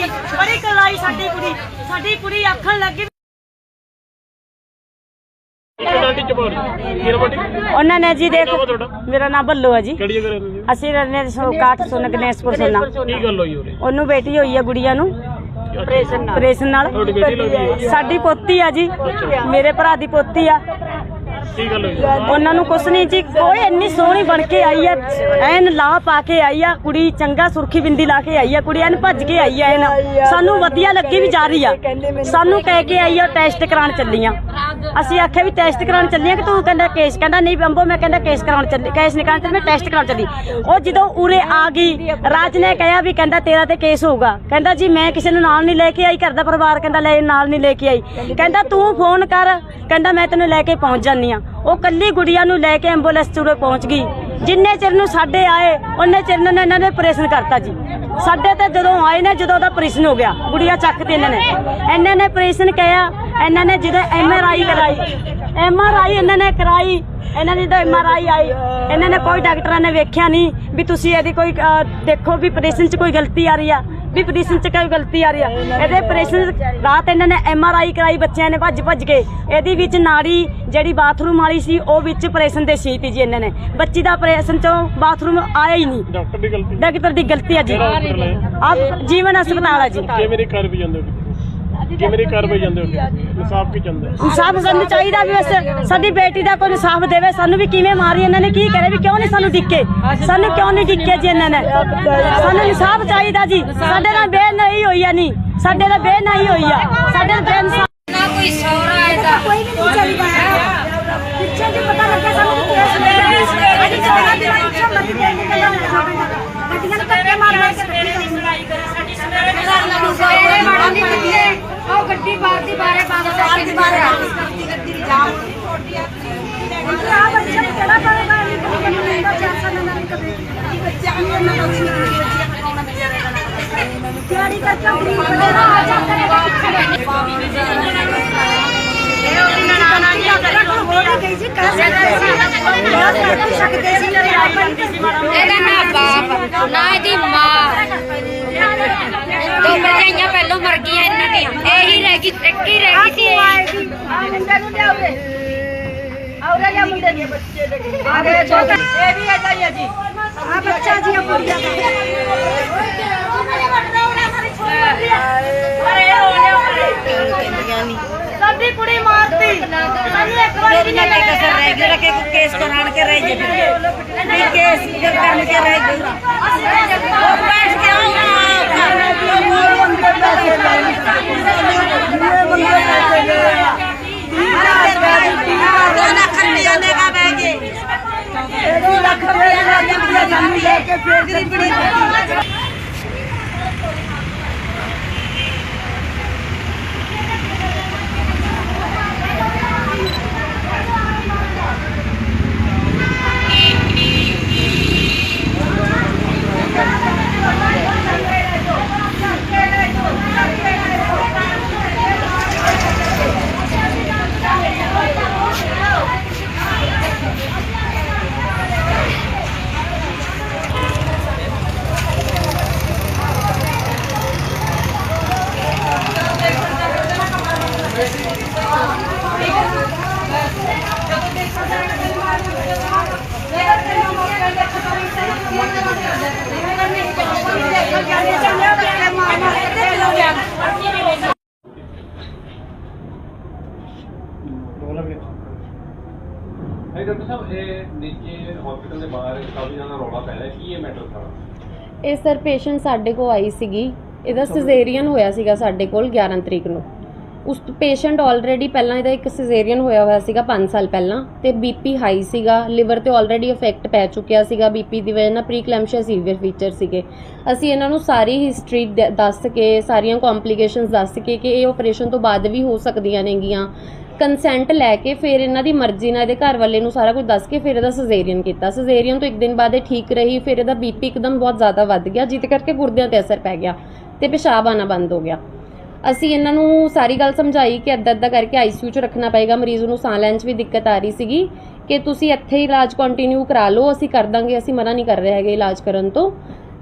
ਆਈ ਸਾਡੀ ਕੁੜੀ ਸਾਡੀ ਕੁੜੀ ਆਖਣ ਲੱਗੀ ਉਹਨਾਂ ਨੇ ਜੀ ਦੇਖ ਆ ਮੇਰਾ ਨਾਮ ਬੱਲੂ ਹੈ ਜੀ? ਅਸੀਂ ਰਹਿੰਦੇ ਸੋ ਕਾਠ ਸੁਣ ਗਣੇਸ਼ਪੁਰ ਸੁਣਾ ਕੀ ਗੱਲ ਹੋਈ ਉਹਨੂੰ ਬੇਟੀ ਹੋਈ ਹੈ ਗੁੜੀਆ ਨੂੰ। ਆਪਰੇਸ਼ਨ ਨਾਲ। ਸਾਡੀ ਪੋਤੀ ਆ ਜੀ। ਮੇਰੇ ਭਰਾ ਦੀ ਪੋਤੀ ਆ। ਕੀ ਗੱਲ ਹੋਈ? ਉਹਨਾਂ ਨੂੰ ਕੁਛ ਨਹੀਂ ਜੀ ਕੋਈ ਇੰਨੀ ਸੋਹਣੀ ਬਣ ਕੇ ਆਈ ਆ, ਐਨ ਲਾ ਪਾ ਕੇ ਆਈ ਆ, ਕੁੜੀ ਚੰਗਾ ਸੁਰਖੀ ਬਿੰਦੀ ਲਾ ਕੇ ਆਈ ਆ, ਕੁੜੀ ਐਨ ਭੱਜ ਕੇ ਆਈ ਆ, ਐਨ। ਸਾਨੂੰ ਵਧੀਆ ਲੱਗੀ ਵੀ ਜਾ ਰਹੀ ਆ। ਸਾਨੂੰ ਕਹਿ ਕੇ ਆਈ ਆ ਟੈਸਟ ਕਰਾਉਣ ਚੱਲੀ ਆ। ਅਸੀਂ ਆਖਿਆ ਵੀ ਟੈਸਟ ਕਰਾਉਣ ਚੱਲੀਆਂ ਕਿ ਤੂੰ ਕਹਿੰਦਾ ਕੇਸ ਕਹਿੰਦਾ ਨਹੀਂ ਬੰਬੋ ਮੈਂ ਕਹਿੰਦਾ ਕੇਸ ਕਰਾਉਣ ਚੱਲੀ ਕੇਸ ਨਹੀਂ ਕਰਾਉਣ ਚੱਲੀ, ਮੈਂ ਟੈਸਟ ਕਰਾਉਣ ਚੱਲੀ। ਉਹ ਜਦੋਂ ਉਰੇ ਆ ਗਈ, ਰਾਜ ਨੇ ਕਿਹਾ ਵੀ ਕਹਿੰਦਾ ਤੇਰਾ ਤੇ ਕੇਸ ਹੋਊਗਾ। ਕਹਿੰਦਾ ਜੀ, ਮੈਂ ਕਿਸੇ ਨੂੰ ਨਾਲ ਨਹੀਂ ਲੈ ਕੇ ਆਈ, ਘਰ ਦਾ ਪਰਿਵਾਰ ਕਹਿੰਦਾ ਲੈ, ਨਾਲ ਨਹੀਂ ਲੈ ਕੇ ਆਈ। ਕਹਿੰਦਾ ਤੂੰ ਫੋਨ ਕਰ, ਕਹਿੰਦਾ ਮੈਂ ਤੈਨੂੰ ਲੈ ਕੇ ਪਹੁੰਚ ਜਾਨੀ ਆ ਉਹ ਕੱਲੀ ਗੁੜੀਆ ਨੂੰ ਲੈ ਕੇ ਐਂਬੂਲੈਂਸ ਚੂਰੇ ਪਹੁੰਚ ਗਈ। ਜਿੰਨੇ ਚਿਰ ਨੂੰ ਸਾਡੇ ਆਏ, ਉਹਨੇ ਚਿਰ ਨੂੰ ਇਹਨਾਂ ਨੇ ਪ੍ਰੇਸ਼ਨ ਕਰਤਾ ਜੀ। ਸਾਡੇ ਤੇ ਜਦੋਂ ਆਏ ਨੇ, ਜਦੋਂ ਉਹਦਾ ਪ੍ਰੇਸ਼ਨ ਹੋ ਗਿਆ, ਗੁੜੀਆ ਚੱਕਤੀ ਇਹਨਾਂ ਨੇ। ਇਹਨਾਂ ਨੇ ਪ੍ਰੇਸ਼ਨ ਕਿਹਾ, ਇਹਨਾਂ ਨੇ ਜਦੋਂ ਐਮ ਆਰ ਆਈ ਕਰਾਈ ਐਮ ਆਰ ਆਈ ਇਹਨਾਂ ਨੇ ਕਰਾਈ। ਇਹਨਾਂ ਦੀ ਜਦੋਂ ਐਮ ਆਰ ਆਈ ਆਈ, ਇਹਨਾਂ ਨੇ ਕੋਈ ਡਾਕਟਰਾਂ ਨੇ ਵੇਖਿਆ ਨਹੀਂ ਵੀ ਤੁਸੀਂ ਇਹਦੀ ਕੋਈ ਦੇਖੋ ਵੀ ਪ੍ਰੇਸ਼ਨ 'ਚ ਕੋਈ ਗਲਤੀ ਆ ਰਹੀ ਆ। ਵੀ ਆਪਰੇਸ਼ਨ 'ਚ ਕੋਈ ਗਲਤੀ ਆ ਰਹੀ ਆ? ਇਹਦੇ ਆਪਰੇਸ਼ਨ ਰਾਤ ਇਹਨਾਂ ਨੇ ਐਮ ਆਰ ਆਈ ਕਰਾਈ ਬੱਚਿਆਂ ਨੇ ਭੱਜ ਭੱਜ ਕੇ। ਇਹਦੀ ਵਿੱਚ ਨਾੜੀ ਜਿਹੜੀ ਬਾਥਰੂਮ ਵਾਲੀ ਸੀ ਉਹ ਵਿੱਚ ਆਪਰੇਸ਼ਨ ਦੇ ਸੀ ਤੀ ਜੀ ਇਹਨਾਂ ਨੇ। ਬੱਚੀ ਦਾ ਆਪਰੇਸ਼ਨ 'ਚੋਂ ਬਾਥਰੂਮ ਆਇਆ ਹੀ ਨਹੀਂ। ਡਾਕਟਰ ਦੀ ਗਲਤੀ। ਡਾਕਟਰ ਦੀ ਗਲਤੀ ਆ ਜੀ? ਆਪ ਜੀਵਨ ਹਸਪਤਾਲ ਆ ਜੀ। ਕਿ ਮੇਰੀ ਘਰ ਵੀ ਜਾਂਦੇ ਹੋ ਕਿ ਮੇਰੀ ਘਰ ਵੀ ਜਾਂਦੇ ਹੋ ਇਨਸਾਫ ਕੀ ਚਾਹੁੰਦੇ? ਇਨਸਾਫ ਸਾਨੂੰ ਚਾਹੀਦਾ ਵੀ ਬਸ ਸਾਡੀ ਬੇਟੀ ਦਾ ਕੋਈ ਇਨਸਾਫ ਦੇਵੇ ਸਾਨੂੰ ਵੀ ਕਿਵੇਂ ਮਾਰੀ ਇਹਨਾਂ ਨੇ ਕੀ ਕਰੇ ਵੀ ਕਿਉਂ ਨਹੀਂ ਸਾਨੂੰ ਡਿੱਕੇ? ਸਾਨੂੰ ਕਿਉਂ ਨਹੀਂ ਡਿੱਕੇ ਜੀ ਇਹਨਾਂ ਨੇ? ਸਾਨੂੰ ਇਨਸਾਫ ਚਾਹੀਦਾ ਜੀ। ਸਾਡੇ ਨਾਲ ਬੇਨ ਨਹੀਂ ਹੋਈ ਆ ਨਹੀਂ ਸਾਡੇ ਨਾਲ ਬੇਨ ਨਹੀਂ ਹੋਈ ਆ। ਸਾਡੇ ਨਾਲ ਬੇਨ ਨਾ ਕੋਈ ਸੌਰਾ ਇਹਦਾ। ਕੋਈ ਵੀ ਨਹੀਂ ਚੱਲੀ ਪਿੱਛੇ ਜੀ ਪਤਾ ਲੱਗਿਆ ਸਾਨੂੰ ਕੇਸ ਮੇਰੇ ਅੱਜ ਚੌੜਾ ਦਿਨ ਪਿੱਛੇ ਮੱਦੀ ਦੇ ਕੇ ਗੱਲਾਂ ਗੱਡੀਆਂ ਨੂੰ ਧੱਕੇ ਮਾਰ ਮਾਰ ਕੇ ਸੌਰੇ ਮਾੜਾ ਨਹੀਂ ਲੱਗੇ ਉਹ ਗੱਡੀ ਬਾਹਰ ਦੀ ਬਾਰੇ ਬੰਦ ਕਰ ਕੇ ਬਾਹਰ ਗੱਡੀ ਦੀ ਜਾਮ ਆ ਬੱਚੇ ਨੂੰ ਕਿਹੜਾ ਪਾਏਗਾ ਇਹ ਮੈਨੂੰ ਲੈਂਦਾ ਚਾਂਸਾ ਨਾ ਨਾਲ ਕਦੇ ਬੱਚਾ ਇਹਨਾਂ ਨੂੰ ਨਹੀਂ ਤਿਆਰੀ ਕਰਕੇ ਗਰੀਬ ਬਣਾ ਆ ਜਾਂਦਾ ਇਹਦਾ ਨਾ ਬਾਪ ਨਾ ਇਹਦੀ ਮਾਂ ਦੋ ਭਰਜਾਈਆਂ ਪਹਿਲੋਂ ਮਰ ਗਈਆਂ ਇਹਨਾਂ ਦੀਆਂ ਇਹੀ ਰਹਿ ਗਈ ਇੱਕ ਹੀ ਰਹਿ ਗਈ ਸੀ ਇਹ। ਇਹ ਵੀ ਏਦਾਂ ਹੀ ਆ ਜੀ ਆ ਬੱਚਾ ਜੀ ਆ ਕੁੜੀਆਂ ਸਾਡੀ ਕੁੜੀ ਮਾਰਤੀ ਸਾਨੂੰ ਇੱਕ ਵਾਰ ਵੀ ਨਹੀਂ ਕਸਰ ਰਹਿ ਗਈ ਕਿ ਕੇਸ ਕਰਾਣ ਕੇ ਰਹਿ ਗਈ ਨਹੀਂ ਕੇਸ ਕਰਨ ਕੇ। ਰਹਿ ਗਈ ਉਹ ਬੈਠ ਕੇ ਦੋ ਲੱਖ ਰੁਪਇਆ ਲੈ ਕੇ ਫੇਰ ਗਰੀਬੜੀ ਹਾਂਜੀ ਡਾਕਟਰ ਸਾਹਿਬ ਇਹ ਨੀਚੇ ਹਸਪੀਟਲ ਦੇ ਬਾਹਰ ਕਾਫੀ ਜ਼ਿਆਦਾ ਰੌਲਾ ਪੈ ਰਿਹਾ। ਕੀ ਇਹ ਮੈਟਰ ਸਾਰਾ ਇਹ ਸਰ ਪੇਸ਼ੈਂਟ ਸਾਡੇ ਕੋਲ ਆਈ ਸੀਗੀ। ਇਹਦਾ ਸਿਜ਼ੇਰੀਅਨ ਹੋਇਆ ਸੀਗਾ ਸਾਡੇ ਕੋਲ 11 ਤਰੀਕ ਨੂੰ। ਉਸ ਪੇਸ਼ੈਂਟ ਆਲਰੇਡੀ ਪਹਿਲਾਂ ਇਹਦਾ ਇੱਕ ਸਿਜ਼ੇਰੀਅਨ ਹੋਇਆ ਹੋਇਆ ਸੀਗਾ 5 ਸਾਲ ਪਹਿਲਾਂ ਤੇ ਬੀਪੀ ਹਾਈ ਸੀਗਾ ਲਿਵਰ ਤੇ ਆਲਰੇਡੀ ਇਫੈਕਟ ਪੈ ਚੁੱਕਿਆ ਸੀਗਾ ਬੀਪੀ ਦੀ ਵਜ੍ਹਾ ਨਾਲ ਪ੍ਰੀਕਲੈਮਸ਼ੀਆ ਸੀਵੀਅਰ ਫੀਚਰ ਸੀਗੇ। ਅਸੀਂ ਇਹਨਾਂ ਨੂੰ ਸਾਰੀ ਹਿਸਟਰੀ ਦੱਸ ਕੇ, ਸਾਰੀਆਂ ਕੰਪਲਿਕੇਸ਼ਨਸ ਦੱਸ ਕੇ ਕਿ ਇਹ ਆਪਰੇਸ਼ਨ ਤੋਂ ਬਾਅਦ ਵੀ ਹੋ ਸਕਦੀਆਂ ਨੇਗੀਆਂ। ਕੰਸੈਂਟ ਲੈ ਕੇ ਫਿਰ ਇਹਨਾਂ ਦੀ ਮਰਜ਼ੀ ਨਾਲ ਇਹਦੇ ਘਰ ਵਾਲੇ ਨੂੰ ਸਾਰਾ ਕੁਝ ਦੱਸ ਕੇ ਫਿਰ ਇਹਦਾ ਸਿਜ਼ੇਰੀਅਨ ਕੀਤਾ। ਸਿਜ਼ੇਰੀਅਨ ਤੋਂ ਇੱਕ ਦਿਨ ਬਾਅਦ ਇਹ ਠੀਕ ਰਹੀ, ਫਿਰ ਇਹਦਾ ਬੀਪੀ ਇੱਕਦਮ ਬਹੁਤ ਜ਼ਿਆਦਾ ਵੱਧ ਗਿਆ ਜਿਸ ਕਰਕੇ ਗੁਰਦਿਆਂ ਤੇ ਅਸਰ ਪੈ ਗਿਆ ਤੇ ਪਿਸ਼ਾਬ ਆਣਾ ਬੰਦ ਹੋ ਗਿਆ। ਅਸੀਂ ਇਹਨਾਂ ਨੂੰ ਸਾਰੀ ਗੱਲ ਸਮਝਾਈ ਕਿ ਅੱਧਾ ਅੱਧਾ ਕਰਕੇ ਆਈਸੀਯੂ 'ਚ ਰੱਖਣਾ ਪਏਗਾ, ਮਰੀਜ਼ ਨੂੰ ਸਾਹ ਲੈਣ 'ਚ ਵੀ ਦਿੱਕਤ ਆ ਰਹੀ ਸੀਗੀ ਕਿ ਤੁਸੀਂ ਇੱਥੇ ਹੀ ਇਲਾਜ ਕੰਟੀਨਿਊ ਕਰਾ ਲਓ, ਅਸੀਂ ਕਰ ਦਾਂਗੇ, ਅਸੀਂ ਮਨਾ ਨਹੀਂ ਕਰ ਰਹੇ ਹੈਗੇ ਇਲਾਜ ਕਰਨ ਤੋਂ।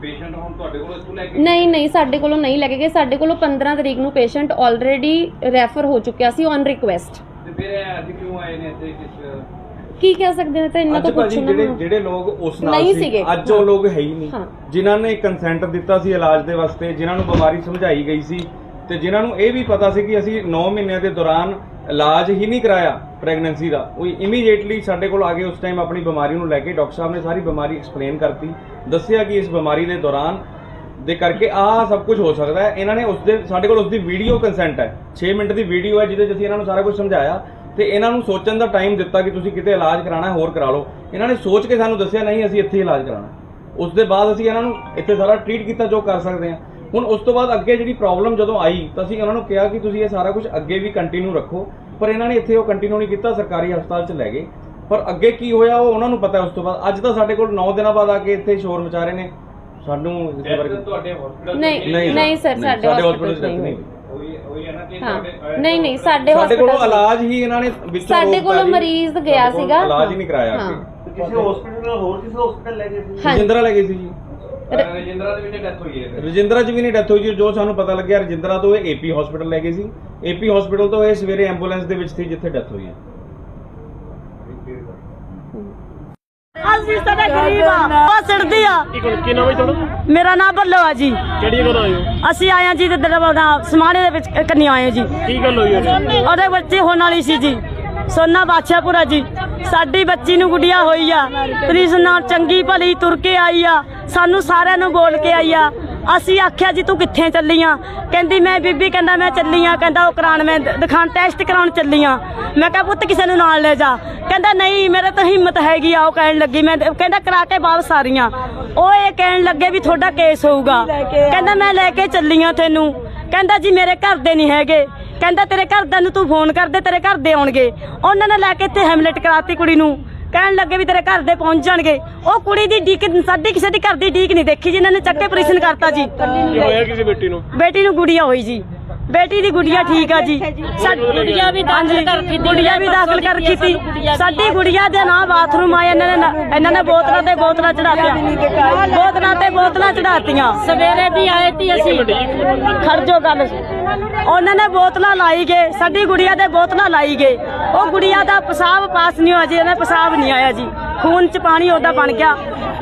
ਪੇਸ਼ੈਂਟ ਹੁਣ ਤੁਹਾਡੇ ਕੋਲ ਇੱਥੋਂ ਲੈ ਕੇ ਨਹੀਂ ਨਹੀਂ ਸਾਡੇ ਕੋਲੋਂ ਨਹੀਂ ਲੈ ਕੇ ਗਏ ਸਾਡੇ ਕੋਲੋਂ 15 ਤਰੀਕ ਨੂੰ ਪੇਸ਼ੈਂਟ ਆਲਰੇਡੀ ਰੈਫਰ ਹੋ ਚੁੱਕਿਆ ਸੀ ਔਨ ਰਿਕੁਐਸਟ ਤੇ ਫਿਰ ਇਹ ਅੱਜ ਕਿਉਂ ਆਏ ਨੇ ਇੱਥੇ ਕਿਸ ਕੀ ਕਹਿ ਸਕਦੇ ਨੇ ਤਾਂ ਇਹਨਾਂ ਅੱਜ ਤੋਂ ਭਾਜੀ ਪੁੱਛਣਾ ਜਿਹੜੇ। ਜਿਹੜੇ ਲੋਕ ਉਸ ਨਾਲ ਨਹੀਂ ਸੀ ਸੀਗੇ। ਅੱਜ ਉਹ ਲੋਕ ਹੈ ਹੀ ਨਹੀਂ ਹਾਂ। ਜਿਨ੍ਹਾਂ ਨੇ ਕੰਸੈਂਟ ਦਿੱਤਾ ਸੀ ਇਲਾਜ ਦੇ ਵਾਸਤੇ ਜਿਨ੍ਹਾਂ ਨੂੰ ਬਿਮਾਰੀ ਸਮਝਾਈ ਗਈ ਸੀ ਤੇ ਜਿਨ੍ਹਾਂ ਨੂੰ ਇਹ ਵੀ ਪਤਾ ਸੀ ਕਿ ਅਸੀਂ 9 ਮਹੀਨਿਆਂ ਦੇ ਦੌਰਾਨ ਇਲਾਜ ਹੀ ਨਹੀਂ ਕਰਾਇਆ ਪ੍ਰੈਗਨੈਂਸੀ ਦਾ। ਉਹ ਇਮੀਡੀਏਟਲੀ ਸਾਡੇ ਕੋਲ ਆ ਕੇ ਉਸ ਟਾਈਮ ਆਪਣੀ ਬਿਮਾਰੀ ਨੂੰ ਲੈ ਕੇ ਡਾਕਟਰ ਸਾਹਿਬ ਨੇ ਸਾਰੀ ਬਿਮਾਰੀ ਐਕਸਪਲੇਨ ਕਰਤੀ। ਦੱਸਿਆ ਕਿ ਇਸ ਬਿਮਾਰੀ ਦੇ ਦੌਰਾਨ ਦੇ ਕਰਕੇ ਆਹ ਸਭ ਕੁਝ ਹੋ ਸਕਦਾ ਹੈ। ਇਹਨਾਂ ਨੇ ਉਸ ਦੇ ਸਾਡੇ ਕੋਲ ਉਸ ਦੀ ਵੀਡੀਓ ਕੰਸੈਂਟ ਹੈ। 6 ਮਿੰਟ ਦੀ ਵੀਡੀਓ ਹੈ ਜਿਹਦੇ 'ਚ ਅਸੀਂ ਇਹਨਾਂ ਨੂੰ ਸਾਰਾ ਕੁਝ ਸਮਝਾਇਆ। ਤੇ ਇਹਨਾਂ ਨੂੰ ਸੋਚਣ ਦਾ ਟਾਈਮ ਦਿੱਤਾ ਕਿ ਤੁਸੀਂ ਕਿਤੇ ਇਲਾਜ ਕਰਾਣਾ ਹੋਰ ਕਰਾ ਲਓ। ਇਹਨਾਂ ਨੇ ਸੋਚ ਕੇ ਸਾਨੂੰ ਦੱਸਿਆ, ਨਹੀਂ, ਅਸੀਂ ਇੱਥੇ ਇਲਾਜ ਕਰਾਣਾ ਉਸ ਦੇ ਬਾਅਦ ਅਸੀਂ ਇਹਨਾਂ ਨੂੰ ਇੱਥੇ ਸਾਰਾ ਟ੍ਰੀਟ ਕੀਤਾ ਜੋ ਕਰ ਸਕਦੇ ਹਾਂ। ਹੁਣ ਉਸ ਤੋਂ ਬਾਅਦ ਅੱਗੇ ਜਿਹੜੀ ਪ੍ਰੋਬਲਮ ਜਦੋਂ ਆਈ, ਤਾਂ ਅਸੀਂ ਉਹਨਾਂ ਨੂੰ ਕਿਹਾ ਕਿ ਤੁਸੀਂ ਇਹ ਸਾਰਾ ਕੁਝ ਅੱਗੇ ਵੀ ਕੰਟੀਨਿਊ ਰੱਖੋ। ਪਰ ਇਹਨਾਂ ਨੇ ਇੱਥੇ ਉਹ ਕੰਟੀਨਿਊ ਨਹੀਂ ਕੀਤਾ ਸਰਕਾਰੀ ਹਸਪਤਾਲ 'ਚ ਲੈ ਗਏ। ਪਰ ਅੱਗੇ ਕੀ ਹੋਇਆ ਉਹ ਉਹਨਾਂ ਨੂੰ ਪਤਾ ਉਸ ਤੋਂ ਬਾਅਦ। ਅੱਜ ਤਾਂ ਸਾਡੇ ਕੋਲ 9 ਦਿਨਾਂ ਬਾਅਦ ਆ ਕੇ ਇੱਥੇ ਸ਼ੋਰ ਮਚਾ ਰਹੇ ਨੇ। ਸਾਨੂੰ ਇਸ ਬਾਰੇ ਤੁਹਾਡੇ ਹਸਪੀਟਲ ਨਹੀਂ ਨਹੀਂ ਸਰ ਸਾਡੇ ਹਸਪੀਟਲ ਨਹੀਂ ਨਹੀਂ ਹੋਈ। ਨਹੀਂ ਨਹੀਂ ਸਾਡੇ ਸਾਡੇ ਕੋਲੋਂ ਇਲਾਜ ਹੀ ਇਹਨਾਂ ਨੇ ਵਿੱਚੋਂ ਸਾਡੇ ਕੋਲੋਂ। ਮਰੀਜ਼ ਗਿਆ ਸੀਗਾ। ਇਲਾਜ ਹੀ ਨਹੀਂ ਕਰਾਇਆ ਕਿਸੇ ਹਸਪੀਟਲ ਨਾਲ ਹੋਰ ਕਿਸੇ ਹਸਪੀਟਲ ਲੈ ਗਏ ਸੀ? ਹਾਂਜੀ। ਰਜਿੰਦਰਾ ਲੈ ਗਈ ਸੀ ਜੀ। ਰਜਿੰਦਰਾ ਦੇ ਵਿੱਚ ਡੈਥ ਹੋਈ ਹੈ ਰਜਿੰਦਰਾ ਚ ਵੀ ਨਹੀਂ ਡੈਥ ਹੋਈ ਜੀ ਜੋ ਸਾਨੂੰ ਪਤਾ ਲੱਗਿਆ ਰਜਿੰਦਰਾ ਤੋਂ ਇਹ ਏਪੀ ਹਸਪੀਟਲ ਲੈ ਗਏ ਸੀ। ਏਪੀ ਹਸਪੀਟਲ ਤੋਂ ਇਹ ਸਵੇਰੇ ਐਂਬੂਲੈਂਸ ਦੇ ਵਿੱਚ ਸੀ ਜਿੱਥੇ ਡੈਥ ਹੋਈ ਹੈ। ਅਸੀਂ ਸਾਡੇ ਗਰੀਬ ਆ ਉਹ ਸਿੜਦੀ ਆ ਕੀ ਕੋਲ ਕੀ ਨਾਮ ਹੈ ਤੁਹਾਡਾ? ਮੇਰਾ ਨਾਮ ਭੱਲੋ ਆ ਜੀ। ਕਿਹੜੀ ਜਗ੍ਹਾ ਤੋਂ ਆਏ ਹੋ? ਅਸੀਂ ਆਏ ਆ ਜੀ ਤੇ ਦਰਵਾਜ਼ਾ ਸਮਾਣੇ ਦੇ ਵਿੱਚ ਕੰਨੀ ਆਏ ਆ ਜੀ। ਕੀ ਗੱਲ ਹੋਈ ਉਹਦੇ ਬੱਚੇ ਹੋਣ ਵਾਲੀ ਸੀ ਜੀ। ਸੋਨਾ ਬਾਦਸ਼ਾਹਪੁਰਾ ਜੀ, ਸਾਡੀ ਬੱਚੀ ਨੂੰ ਗੁੱਡੀਆ ਹੋਈ ਆ। ਪ੍ਰੀਸ ਨਾਲ ਚੰਗੀ ਭਲੀ ਤੁਰ ਕੇ ਆਈ ਆ, ਸਾਨੂੰ ਸਾਰਿਆਂ ਨੂੰ ਬੋਲ ਕੇ ਆਈ ਆ। ਅਸੀਂ ਆਖਿਆ ਜੀ, ਤੂੰ ਕਿੱਥੇ ਚੱਲੀ ਆ? ਕਹਿੰਦੀ, ਮੈਂ ਬੀਬੀ ਕਹਿੰਦਾ, ਮੈਂ ਚੱਲੀ ਆ। ਕਹਿੰਦਾ, ਉਹ ਕਰਾਉਣ, ਮੈਂ ਦਿਖਾਣ ਟੈਸਟ ਕਰਾਉਣ ਚੱਲੀ ਆ। ਮੈਂ ਕਿਹਾ, ਪੁੱਤ, ਕਿਸੇ ਨੂੰ ਨਾਲ ਲੈ ਜਾ। ਕਹਿੰਦਾ, ਨਹੀਂ, ਮੇਰੇ ਤਾਂ ਹਿੰਮਤ ਹੈਗੀ ਆ। ਉਹ ਕਹਿਣ ਲੱਗੀ, ਮੈਂ ਕਹਿੰਦਾ, ਕਰਾ ਕੇ ਵਾਪਸ ਆ ਰਹੀਆਂ ਉਹ ਇਹ ਕਹਿਣ ਲੱਗੇ ਵੀ ਤੁਹਾਡਾ ਕੇਸ ਹੋਊਗਾ। ਕਹਿੰਦਾ, ਮੈਂ ਲੈ ਕੇ ਚੱਲੀ ਆ ਤੈਨੂੰ। ਕਹਿੰਦਾ, ਜੀ, ਮੇਰੇ ਘਰ ਦੇ ਨਹੀਂ ਹੈਗੇ। ਕਹਿੰਦਾ ਤੇਰੇ ਘਰਦਿਆਂ ਨੂੰ ਤੂੰ ਫੋਨ ਕਰ ਦੇ ਤੇਰੇ ਘਰ ਦੇ ਆਉਣਗੇ। ਉਹਨਾਂ ਨੇ ਲੈ ਕੇ ਇੱਥੇ ਹੈਮਲੇਟ ਕਰਾਤੀ ਕੁੜੀ ਨੂੰ। ਕਹਿਣ ਲੱਗੇ ਵੀ ਤੇਰੇ ਘਰ ਦੇ ਪਹੁੰਚ ਜਾਣਗੇ। ਉਹ ਕੁੜੀ ਦੀ ਡੀਕ ਸਾਡੀ ਕਿਸੇ ਦੀ ਘਰ ਦੀ ਡੀਕ ਨਹੀਂ ਦੇਖੀ ਜਿਨ੍ਹਾਂ ਨੇ ਚੱਕੇ ਆਪਰੇਸ਼ਨ ਕਰਤਾ ਜੀ। ਕੀ ਹੋਇਆ ਕਿਸੇ ਬੇਟੀ ਨੂੰ? ਬੇਟੀ ਨੂੰ ਗੁੜੀਆ ਹੋਈ ਜੀ। ਬੇਟੀ ਦੀ ਗੁੜੀਆ ਠੀਕ ਆ ਜੀ। ਸਾਡੀ ਗੁੜੀਆ ਵੀ ਦਾਖਲ ਕਰ ਕੀਤੀ ਗੁੜੀਆ ਵੀ ਦਾਖਲ ਕਰ ਕੀਤੀ ਸਾਡੀ ਗੁੜੀਆ ਦੇ ਨਾਂ ਬਾਥਰੂਮ ਆਇਆ ਇਹਨਾਂ ਨੇ ਇਹਨਾਂ ਨੇ ਬੋਤਲਾਂ ਤੇ ਬੋਤਲਾਂ ਚੜਾਤੀਆਂ ਬੋਤਲਾਂ ਤੇ ਬੋਤਲਾਂ ਚੜਾਤੀਆਂ ਸਵੇਰੇ ਵੀ ਆਏ ਤੀ ਅਸੀਂ। ਖੜ ਜੋ ਗੱਲ ਉਹਨਾਂ ਨੇ ਬੋਤਲਾਂ ਲਾਈ ਗਏ। ਸਾਡੀ ਗੁੜੀਆ ਦੇ ਬੋਤਲਾਂ ਲਾਈ ਗਏ। ਉਹ ਗੁੜੀਆ ਦਾ ਪਿਸ਼ਾਬ ਪਾਸ ਨਹੀਂ ਹੋਇਆ ਜੀ ਇਹਦਾ ਪਿਸ਼ਾਬ ਨਹੀਂ ਆਇਆ ਜੀ। ਖੂਨ ਚ ਪਾਣੀ ਉਹਦਾ ਬਣ ਗਿਆ।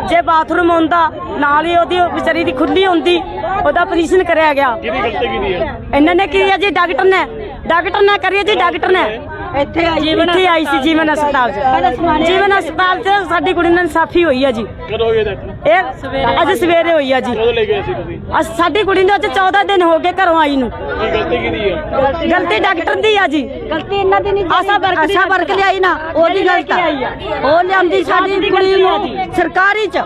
ਜੇ ਬਾਥਰੂਮ ਆਉਂਦਾ ਨਾਲ ਹੀ ਉਹਦੀ ਉਹ ਵਿਚਾਰੀ ਦੀ ਖੁੱਲੀ ਹੁੰਦੀ ਉਹਦਾ ਆਪਰੇਸ਼ਨ ਕਰਿਆ ਗਿਆ। ਕਿਹਦੀ ਗਲਤੀ ਕੀਤੀ ਹੈ? ਇਹਨਾਂ ਨੇ ਕੀ ਹੈ ਜੀ ਡਾਕਟਰ ਨੇ। ਡਾਕਟਰ ਨੇ ਕਰੀ ਹੈ ਜੀ ਡਾਕਟਰ ਨੇ। ਇੱਥੇ ਆਈ ਜੀਵਨ ਇੱਥੇ ਆਈ ਸੀ ਜੀਵਨ ਹਸਪਤਾਲ 'ਚ। ਜੀਵਨ ਹਸਪਤਾਲ 'ਚ ਸਾਡੀ ਕੁੜੀ ਨਾਲ ਇਨਸਾਫੀ ਹੋਈ ਹੈ ਜੀ। ਕਦੋਂ ਹੋਈ ਡੈਥ ਇਹ ਅੱਜ ਸਵੇਰੇ ਹੋਈ ਆ ਜੀ। ਕਦੋਂ ਲੈ ਗਏ ਸੀ ਤੁਸੀਂ? ਅੱਜ ਸਾਡੀ ਕੁੜੀ ਨੂੰ ਅੱਜ 14 ਦਿਨ ਹੋ ਗਏ ਘਰੋਂ ਆਈ ਨੂੰ। ਕੀ ਗਲਤੀ ਕੀਤੀ ਹੈ? ਗਲਤੀ ਡਾਕਟਰ ਦੀ ਆ ਜੀ। ਗਲਤੀ ਇਹਨਾਂ ਦੀ ਨਹੀਂ ਆਸਾ ਵਰਕ ਆਸਾ ਵਰਕ ਲਿਆਈ ਨਾ ਉਹਦੀ ਗਲਤੀ ਉਹ ਲਿਆਂਦੀ ਸਾਡੀ ਕੁੜੀ ਨੂੰ ਸਰਕਾਰੀ ਚ।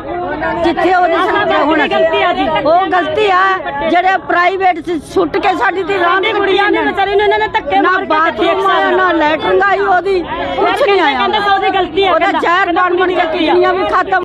ਜਿੱਥੇ ਉਹਦੀ ਸਰਕਾਰ ਹੋਣਾ ਗਲਤੀ ਆ ਜੀ। ਉਹ ਗਲਤੀ ਆ ਜਿਹੜੇ ਪ੍ਰਾਈਵੇਟ ਛੁੱਟ ਕੇ ਸਾਡੀ ਦੀ ਰਾਂ ਦੀ ਕੁੜੀਆਂ ਨੇ ਵਿਚਾਰੀ ਨੂੰ ਇਹਨਾਂ ਨੇ ਧੱਕੇ ਮਾਰ ਕੇ ਬਾਥਰੂਮ ਆਇਆ ਨਾ। ਲੈਟਰਿੰਗ ਆਈ ਉਹਦੀ ਕੁਛ ਨਹੀਂ ਆਇਆ। ਕਹਿੰਦੇ ਉਹਦੀ ਗਲਤੀ ਹੈ ਉਹਦਾ ਜ਼ਹਿਰ ਬਣ ਬਣ ਕੇ ਕਿਡਨੀਆਂ ਵੀ ਖਤਮ